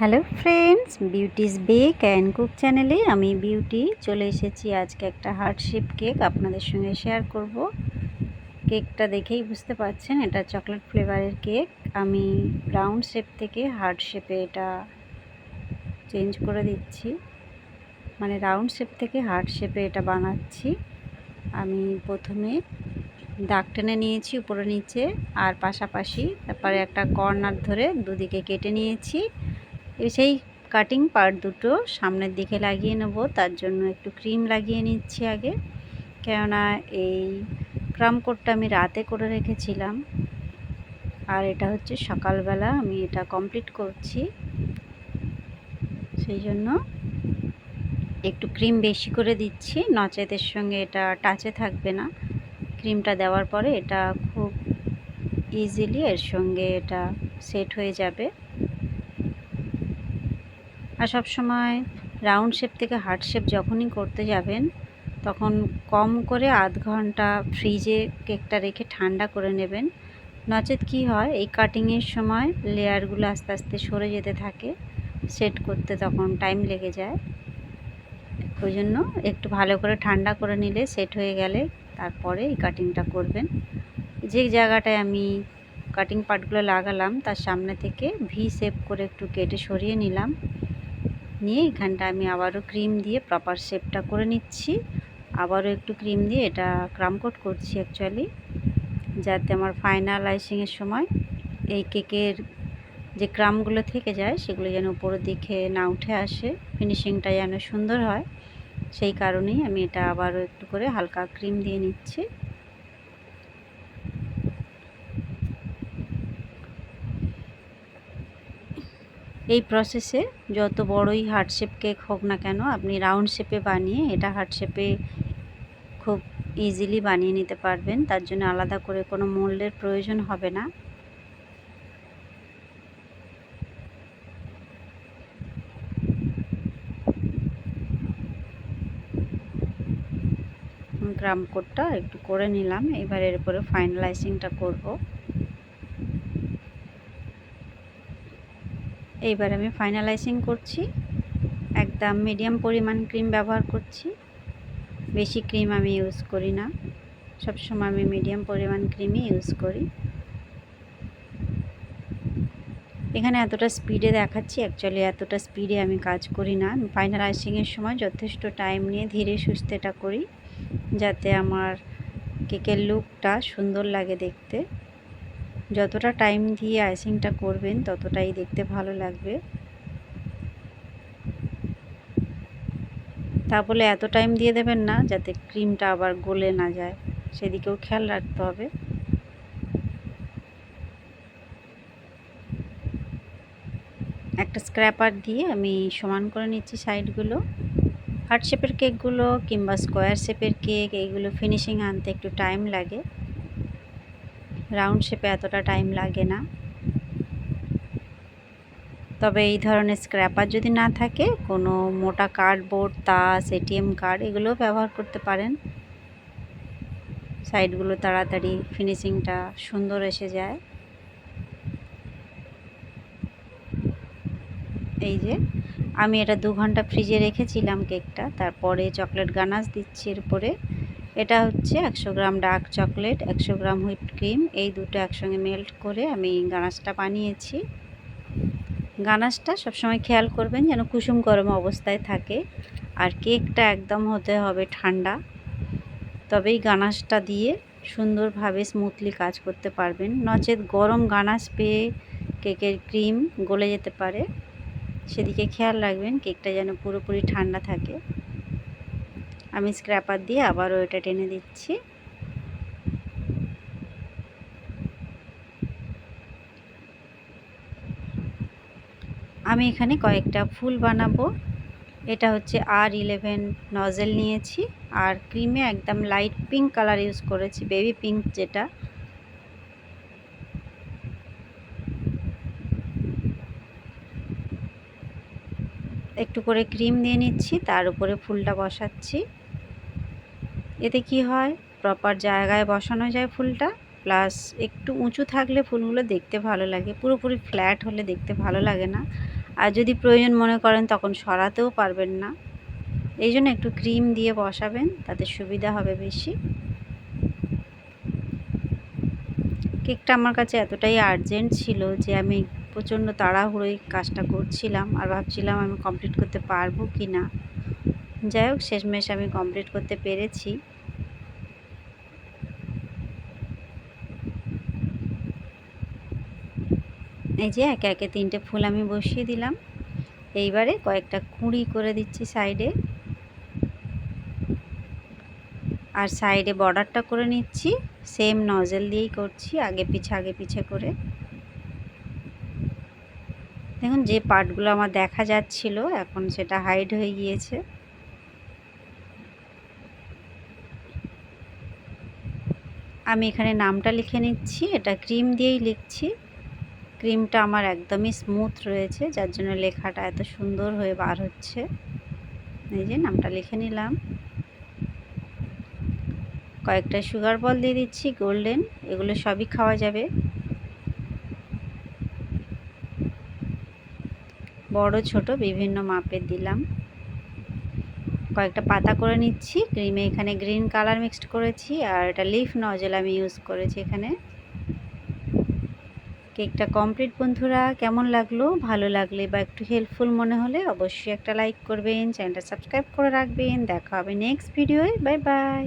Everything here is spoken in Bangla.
Hello friends, Beauty's bake and cook চ্যানেলে আমি বিউটি চলে এসেছি। আজকে একটা হার্ট শেপ কেক আপনাদের সঙ্গে শেয়ার করব। কেকটা দেখেই বুঝতে পারছেন, এটা চকলেট ফ্লেভারের কেক। আমি রাউন্ড শেপ থেকে হার্ট শেপে এটা চেঞ্জ করে দিচ্ছি। মানে রাউন্ড শেপ থেকে হার্ট শেপে এটা বানাচ্ছি। আমি প্রথমে দাগ টেনে নিয়েছি উপরে নিচে, আর পাশাপাশি তারপরে একটা কর্নার ধরে দুদিকে কেটে নিয়েছি। সেই কাটিং পার্ট দুটো সামনের দিকে লাগিয়ে নেব, তার জন্য একটু ক্রিম লাগিয়ে নিচ্ছি আগে। কেননা এই ক্রাম কোটটা আমি রাতে করে রেখেছিলাম। আর এটা হচ্ছে সকালবেলা আমি এটা কমপ্লিট করছি। সেই জন্য একটু ক্রিম বেশি করে দিচ্ছি। নচেতের সঙ্গে এটা টাচে থাকবে না। ক্রিমটা দেওয়ার পরে এটা খুব ইজিলি এর সঙ্গে এটা সেট হয়ে যাবে। আর সব সময় রাউন্ড শেপ থেকে হার্ট শেপ যখনই করতে যাবেন, তখন কম করে আধ ঘণ্টা ফ্রিজে কেকটা রেখে ঠান্ডা করে নেবেন। নচেত কি হয়, এই কাটিংয়ের সময় লেয়ারগুলো আস্তে আস্তে সরে যেতে থাকে সেট করতে তখন টাইম লেগে যায়। ওই জন্য একটু ভালো করে ঠান্ডা করে নিলে সেট হয়ে গেলে তারপরে এই কাটিংটা করবেন। যে জায়গাটায় আমি কাটিং পার্টগুলো লাগালাম, তার সামনে থেকে ভি শেপ করে একটু কেটে সরিয়ে নিলাম। নিয়ে এখানটা আমি আবারও ক্রিম দিয়ে প্রপার শেপটা করে নিচ্ছি। আবারও একটু ক্রিম দিয়ে এটা ক্রামকোট করছি অ্যাকচুয়ালি যাতে আমার ফাইনাল আইসিংয়ের সময় এই কেকের যে ক্রামগুলো থেকে যায়, সেগুলো যেন উপরের দিকে না উঠে আসে ফিনিশিংটা যেন সুন্দর হয়। সেই কারণেই আমি এটা আবারও একটু করে হালকা ক্রিম দিয়ে নিচ্ছি। এই প্রসেসে যত বড়ই হার্ট শেপ কেক হোক না কেন, আপনি রাউন্ড শেপে বানিয়ে এটা হার্ট শেপে খুব ইজিলি বানিয়ে নিতে পারবেন। তার জন্য আলাদা করে কোনো মোল্ডের প্রয়োজন হবে না। গ্রাম কোটটা একটু করে নিলাম। এবার এর উপরে ফাইনালাইজিংটা করব। এইবার আমি ফাইনালাইজিং করছি। একদম মিডিয়াম পরিমাণ ক্রিম ব্যবহার করছি। বেশি ক্রিম আমি ইউজ করি না। সবসময় আমি মিডিয়াম পরিমাণ ক্রিমই ইউজ করি। এখানে এতটা স্পিডে দেখাচ্ছি অ্যাকচুয়ালি এতটা স্পিডে আমি কাজ করি না। আমি ফাইনালাইজিংয়ের সময় যথেষ্ট টাইম নিয়ে ধীরে সুস্থে এটা করি, যাতে আমার কেকের লুকটা সুন্দর লাগে দেখতে। যতটা টাইম দিয়ে আইসিংটা করবেন, ততটাই দেখতে ভালো লাগবে। তা বলে এত টাইম দিয়ে দেবেন না, যাতে ক্রিমটা আবার গলে না যায়। সেদিকেও খেয়াল রাখতে হবে। একটা স্ক্র্যাপার দিয়ে আমি সমান করে নিচ্ছি সাইডগুলো হার্ট শেপের কেকগুলো কিংবা স্কোয়ার শেপের কেক এইগুলো ফিনিশিং আনতে একটু টাইম লাগে। রাউন্ড শেপে এতটা টাইম লাগে না। তবে এই ধরনের স্ক্র্যাপার যদি না থাকে, কোনো মোটা কার্ডবোর্ড তাস এটিএম কার্ড এগুলোও ব্যবহার করতে পারেন। সাইডগুলো তাড়াতাড়ি ফিনিশিংটা সুন্দর এসে যায়। এই যে, আমি এটা দু ঘণ্টা ফ্রিজে রেখেছিলাম কেকটা তারপরে চকলেট গানাস দিচ্ছি এর উপরে। এটা হচ্ছে একশো গ্রাম ডার্ক চকলেট, একশো গ্রাম হুইপ ক্রিম। এই দুটো একসঙ্গে মেল্ট করে আমি গানাশটা বানিয়েছি। গানাশটা সবসময় খেয়াল করবেন যেন কুসুম গরম অবস্থায় থাকে আর কেকটা একদম হতে হবে ঠান্ডা। তবেই গানাশটা দিয়ে সুন্দরভাবে স্মুথলি কাজ করতে পারবেন। নচেত গরম গানাশ পেয়ে কেকের ক্রিম গলে যেতে পারে। সেদিকে খেয়াল রাখবেন, কেকটা যেন পুরোপুরি ঠান্ডা থাকে। আমি স্ক্র্যাপার দিয়ে আবারও এটা টেনে দিচ্ছি। আমি এখানে কয়েকটা ফুল বানাবো। এটা হচ্ছে আর ইলেভেন নজেল নিয়েছি। আর ক্রিমে একদম লাইট পিঙ্ক কালার ইউজ করেছি বেবি পিঙ্ক যেটা। একটু করে ক্রিম দিয়ে নিচ্ছি, তার উপরে ফুলটা বসাচ্ছি। এতে কি হয়? প্রপার জায়গায় বসানো যায় ফুলটা প্লাস একটু উঁচু থাকলে ফুলগুলো দেখতে ভালো লাগে। পুরোপুরি ফ্ল্যাট হলে দেখতে ভালো লাগে না। আর যদি প্রয়োজন মনে করেন, তখন সরাতেও পারবেন না। এই জন্য একটু ক্রিম দিয়ে বসাবেন, তাতে সুবিধা হবে বেশি। কেকটা আমার কাছে এতটাই আর্জেন্ট ছিল যে আমি প্রচণ্ড তাড়াহুড়োই কাজটা করছিলাম, আর ভাবছিলাম আমি কমপ্লিট করতে পারব কি না যাই হোক, শেষমেশ আমি কমপ্লিট করতে পেরেছি। এই যে একে একে তিনটে ফুল আমি বসিয়ে দিলাম। এইবারে কয়েকটা কুঁড়ি করে দিচ্ছি সাইডে। আর সাইডে বর্ডারটা করে নিচ্ছি। সেম নজেল দিয়েই করছি, আগে পিছে আগে পিছে করে। দেখুন, যে পার্টগুলো আমার দেখা যাচ্ছিল, এখন সেটা হাইড হয়ে গিয়েছে। আমি এখানে নামটা লিখে নিচ্ছি। এটা ক্রিম দিয়েই লিখছি। ক্রিমটা আমার একদমই স্মুথ রয়েছে, যার জন্য লেখাটা এত সুন্দর হয়ে বার হচ্ছে। এই যে নামটা লিখে নিলাম। কয়েকটা সুগার বল দিয়ে দিচ্ছি, গোল্ডেন, এগুলো সবই খাওয়া যাবে। বড়, ছোট, বিভিন্ন মাপের দিলাম। কয়েকটা পাতা করে নিচ্ছি। ক্রিমে এখানে গ্রিন কালার মিক্সড করেছি আর এটা লিফ নজেল আমি ইউজ করেছি এখানে। কেকটা কমপ্লিট বন্ধুরা, কেমন লাগল? ভালো লাগলে বা একটু হেল্পফুল মনে হলে অবশ্যই একটা লাইক করবেন চ্যানেলটা সাবস্ক্রাইব করে রাখবেন। দেখা হবে নেক্সট ভিডিওয়ে বাই বাই